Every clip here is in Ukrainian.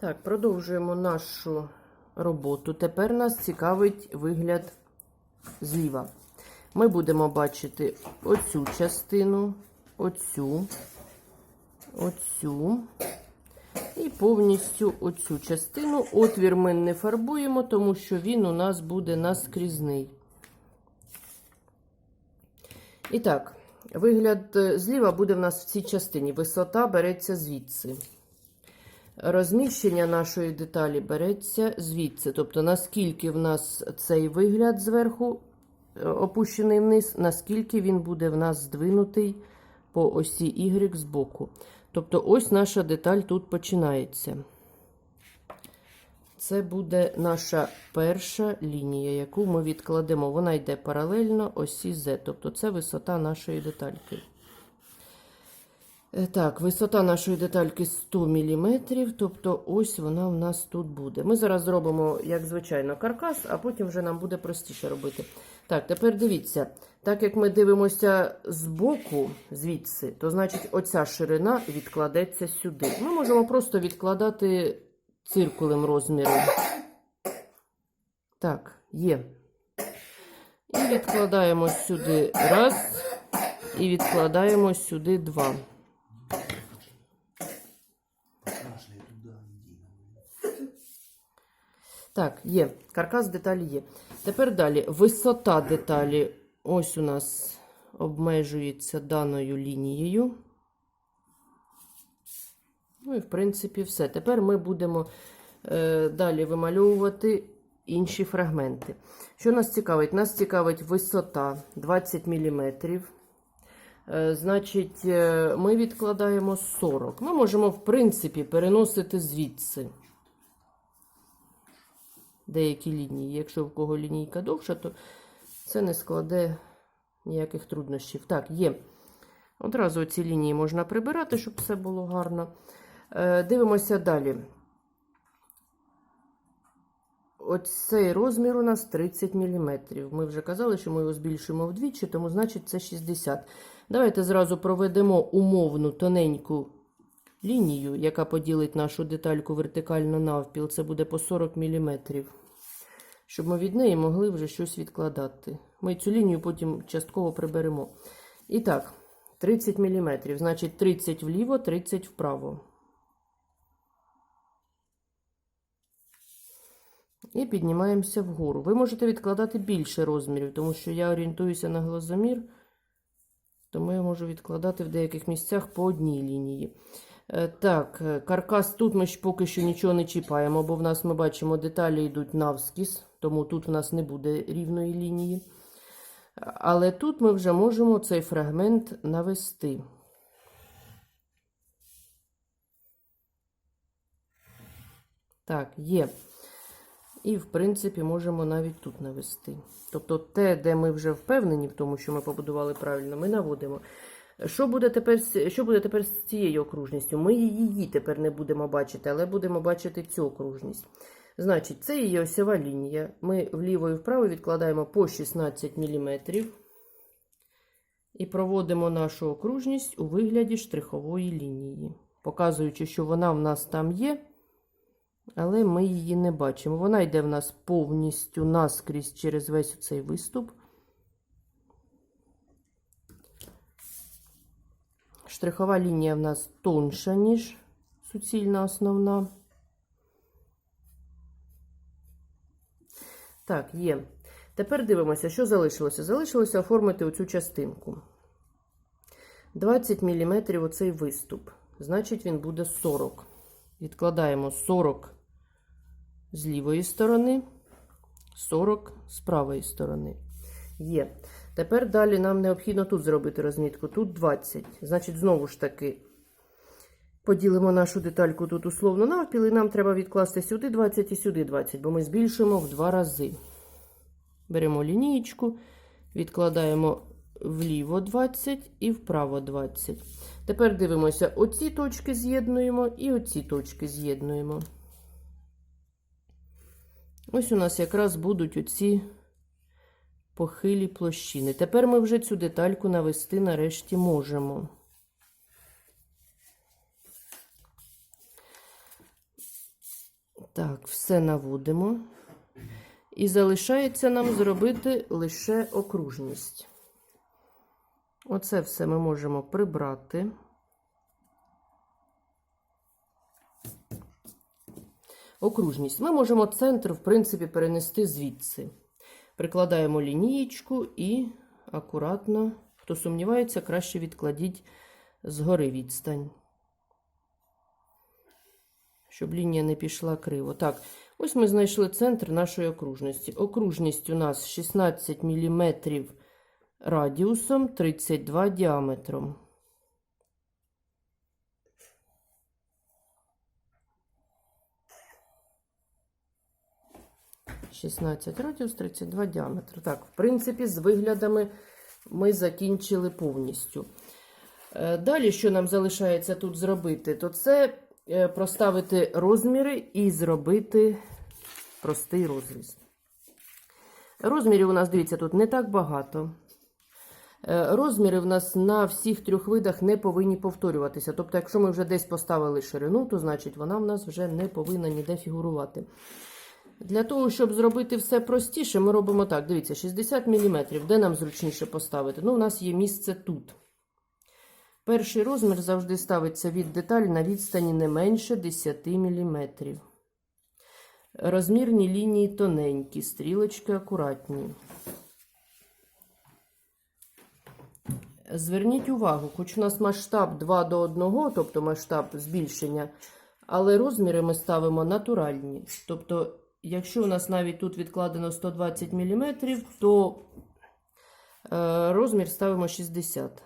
Так, продовжуємо нашу роботу. Тепер нас цікавить вигляд зліва. Ми будемо бачити оцю частину, оцю, оцю і повністю оцю частину. Отвір ми не фарбуємо, тому що він у нас буде наскрізний. І так, вигляд е, зліва буде в нас в цій частині. Висота береться звідси. Розміщення нашої деталі береться звідси. Тобто, наскільки в нас цей вигляд зверху е, опущений вниз, наскільки він буде в нас здвинутий по осі Y збоку. Тобто, ось наша деталь тут починається. Це буде наша перша лінія, яку ми відкладемо. Вона йде паралельно осі Z. Тобто, це висота нашої детальки. Е, Так, висота нашої детальки 100 мм, тобто ось вона в нас тут буде. Ми зараз зробимо, як звичайно, каркас, а потім вже нам буде простіше робити. Так, тепер дивіться, так як ми дивимося збоку, звідси, то значить оця ширина відкладеться сюди. Ми можемо просто відкладати циркулем розміру. Так, є. І відкладаємо сюди раз, і відкладаємо сюди два. Так, є. Каркас деталі є. Тепер далі. Висота деталі. Ось у нас обмежується даною лінією. Ну і, в принципі, все. Тепер ми будемо е, далі вимальовувати інші фрагменти. Що нас цікавить? Нас цікавить висота 20 мм. Е, Значить, е, ми відкладаємо 40. Ми можемо, в принципі, переносити звідси деякі лінії. Якщо в кого лінійка довша, то це не складе ніяких труднощів. Так, є. Одразу ці лінії можна прибирати, щоб все було гарно. Е, Дивимося далі. Оцей розмір у нас 30 мм. Ми вже казали, що ми його збільшуємо вдвічі, тому значить це 60. Давайте зразу проведемо умовну тоненьку лінію, яка поділить нашу детальку вертикально навпіл. Це буде по 40 мм. Щоб ми від неї могли вже щось відкладати. Ми цю лінію потім частково приберемо. І так, 30 мм. Значить, 30 вліво, 30 вправо. І піднімаємося вгору. Ви можете відкладати більше розмірів, тому що я орієнтуюся на глазомір, тому я можу відкладати в деяких місцях по одній лінії. Е, Так, е, каркас тут ми ж поки що нічого не чіпаємо, бо в нас ми бачимо, деталі йдуть навскіз, тому тут в нас не буде рівної лінії. Але тут ми вже можемо цей фрагмент навести. Так, є. І, в принципі, можемо навіть тут навести. Тобто, те, де ми вже впевнені в тому, що ми побудували правильно, ми наводимо. Що буде тепер, що буде тепер з цією окружністю? Ми її тепер не будемо бачити, але будемо бачити цю окружність. Значить, це її осьова лінія. Ми вліво і вправо відкладаємо по 16 мм і проводимо нашу окружність у вигляді штрихової лінії, показуючи, що вона в нас там є, але ми її не бачимо. Вона йде в нас повністю наскрізь через весь цей виступ. Штрихова лінія в нас тонша, ніж суцільна основна. Так, є. Тепер дивимося, що залишилося. Залишилося оформити оцю частинку. 20 мм оцей виступ. Значить, він буде 40. Відкладаємо 40 з лівої сторони, 40 з правої сторони. Є. Тепер далі нам необхідно тут зробити розмітку. Тут 20. Значить, знову ж таки, поділимо нашу детальку тут условно навпіл, і нам треба відкласти сюди 20 і сюди 20, бо ми збільшуємо в два рази. Беремо лінієчку, відкладаємо вліво 20 і вправо 20. Тепер дивимося, оці точки з'єднуємо і оці точки з'єднуємо. Ось у нас якраз будуть оці похилі площини. Тепер ми вже цю детальку навести нарешті можемо. Так, все наводимо. І залишається нам зробити лише окружність. Оце все ми можемо прибрати. Окружність. Ми можемо центр, в принципі, перенести звідси. Прикладаємо лінієчку і акуратно, хто сумнівається, краще відкладіть згори відстань. Щоб лінія не пішла криво. Так, ось ми знайшли центр нашої окружності. Окружність у нас 16 мм радіусом, 32 діаметром. Шістнадцять радіус, 32 діаметр. Так, в принципі, з виглядами ми закінчили повністю. Е, Далі, що нам залишається тут зробити, то це проставити розміри і зробити простий розріз. Розмірів у нас, дивіться, тут не так багато. Е, Розміри в нас на всіх трьох видах не повинні повторюватися. Тобто, якщо ми вже десь поставили ширину, то значить вона в нас вже не повинна ніде фігурувати. Для того, щоб зробити все простіше, ми робимо так: дивіться, 60 мм. Де нам зручніше поставити? Ну, у нас є місце тут. Перший розмір завжди ставиться від деталі на відстані не менше 10 мм. Розмірні лінії тоненькі, стрілочки акуратні. Зверніть увагу, хоч у нас масштаб 2 до 1, тобто масштаб збільшення, але розміри ми ставимо натуральні. Тобто, якщо у нас навіть тут відкладено 120 мм, то е, розмір ставимо 60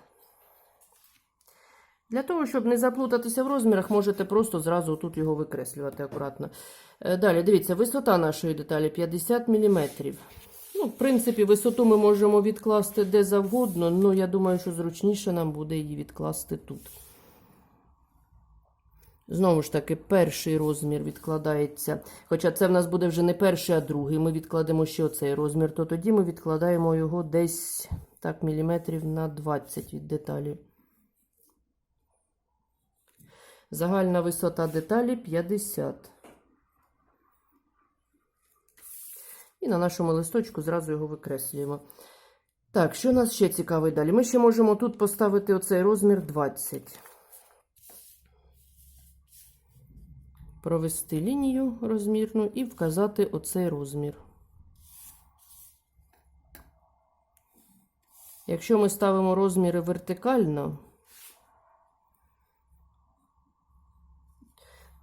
Для того, щоб не заплутатися в розмірах, можете просто зразу тут його викреслювати акуратно. Е, Далі, дивіться, висота нашої деталі 50 мм. Ну, в принципі, висоту ми можемо відкласти де завгодно, але я думаю, що зручніше нам буде її відкласти тут. Знову ж таки, перший розмір відкладається. Хоча це в нас буде вже не перший, а другий. Ми відкладемо ще оцей розмір, то тоді ми відкладаємо його десь так, міліметрів на 20 від деталі. Загальна висота деталі 50. І на нашому листочку зразу його викреслюємо. Так, що нас ще цікавить далі? Ми ще можемо тут поставити оцей розмір 20. Провести лінію розмірну і вказати оцей розмір. Якщо ми ставимо розміри вертикально,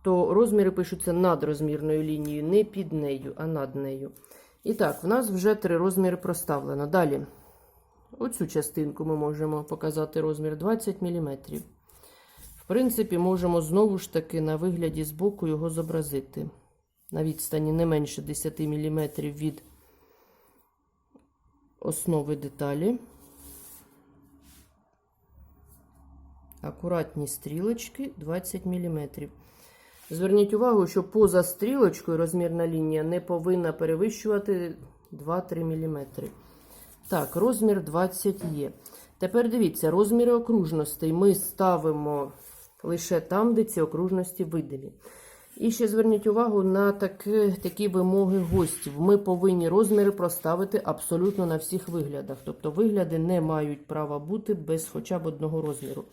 то розміри пишуться над розмірною лінією, не під нею, а над нею. І так, в нас вже три розміри проставлено. Далі, оцю частинку ми можемо показати розмір 20 мм. В принципі, можемо знову ж таки на вигляді збоку його зобразити. На відстані не менше 10 мм від основи деталі. Акуратні стрілочки 20 мм. Зверніть увагу, що поза стрілочкою розмірна лінія не повинна перевищувати 2-3 мм. Так, розмір 20 є. Тепер дивіться, розміри окружностей ми ставимо лише там, де ці окружності видимі. І ще зверніть увагу на такі, такі вимоги гостів. Ми повинні розміри проставити абсолютно на всіх виглядах. Тобто вигляди не мають права бути без хоча б одного розміру.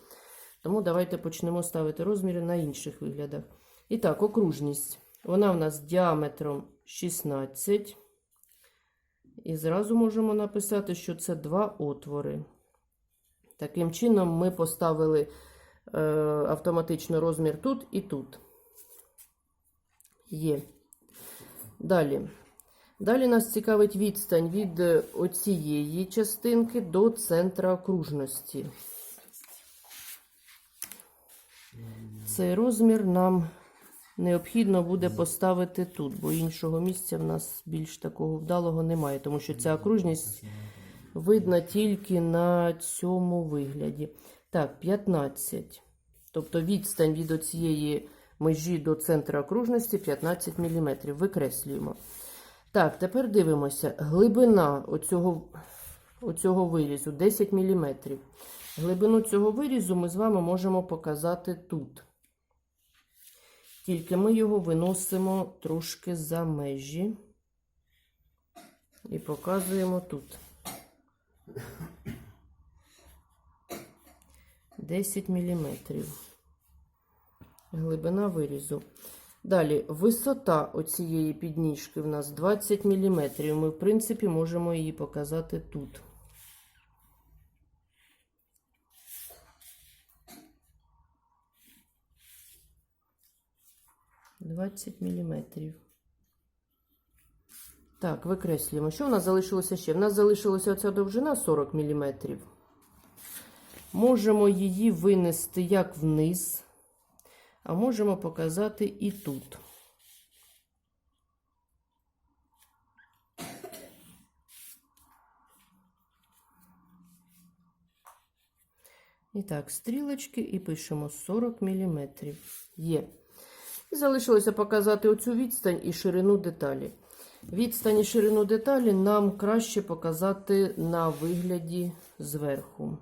Тому давайте почнемо ставити розміри на інших виглядах. І так, окружність. Вона в нас діаметром 16. І зразу можемо написати, що це два отвори. Таким чином, ми поставили е, автоматично розмір тут і тут. Є. Далі. Далі нас цікавить відстань від оцієї частинки до центра окружності. Цей розмір нам необхідно буде поставити тут, бо іншого місця в нас більш такого вдалого немає, тому що ця окружність видна тільки на цьому вигляді. Так, 15. Тобто відстань від оцієї межі до центра окружності 15 мм. Викреслюємо. Так, тепер дивимося. Глибина оцього, оцього вирізу 10 мм. Глибину цього вирізу ми з вами можемо показати тут. Тільки ми його виносимо трошки за межі і показуємо тут. 10 міліметрів. Глибина вирізу. Далі, висота оцієї підніжки в нас 20 мм. Ми, в принципі, можемо її показати тут. Двадцять міліметрів. Так, викреслюємо. Що в нас залишилося ще? В нас залишилася оця довжина 40 міліметрів. Можемо її винести як вниз, а можемо показати і тут. І так, стрілочки і пишемо 40 мм. Є. Залишилося показати оцю відстань і ширину деталі. Відстань і ширину деталі нам краще показати на вигляді зверху.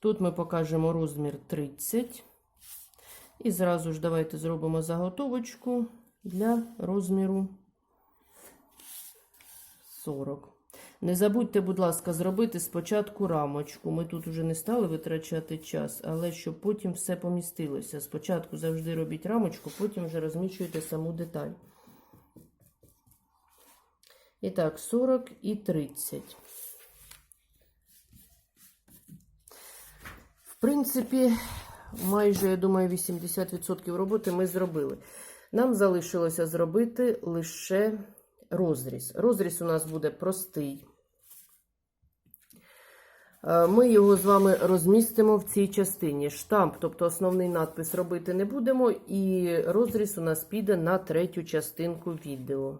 Тут ми покажемо розмір 30. І зразу ж давайте зробимо заготовочку для розміру 40. Не забудьте, будь ласка, зробити спочатку рамочку. Ми тут вже не стали витрачати час, але щоб потім все помістилося. Спочатку завжди робіть рамочку, потім вже розміщуйте саму деталь. І так, 40 і 30. В принципі, майже, я думаю, 80% роботи ми зробили. Нам залишилося зробити лише розріз. Розріз у нас буде простий. Е, Ми його з вами розмістимо в цій частині. Штамп, тобто основний надпис робити не будемо, і розріз у нас піде на третю частинку відео.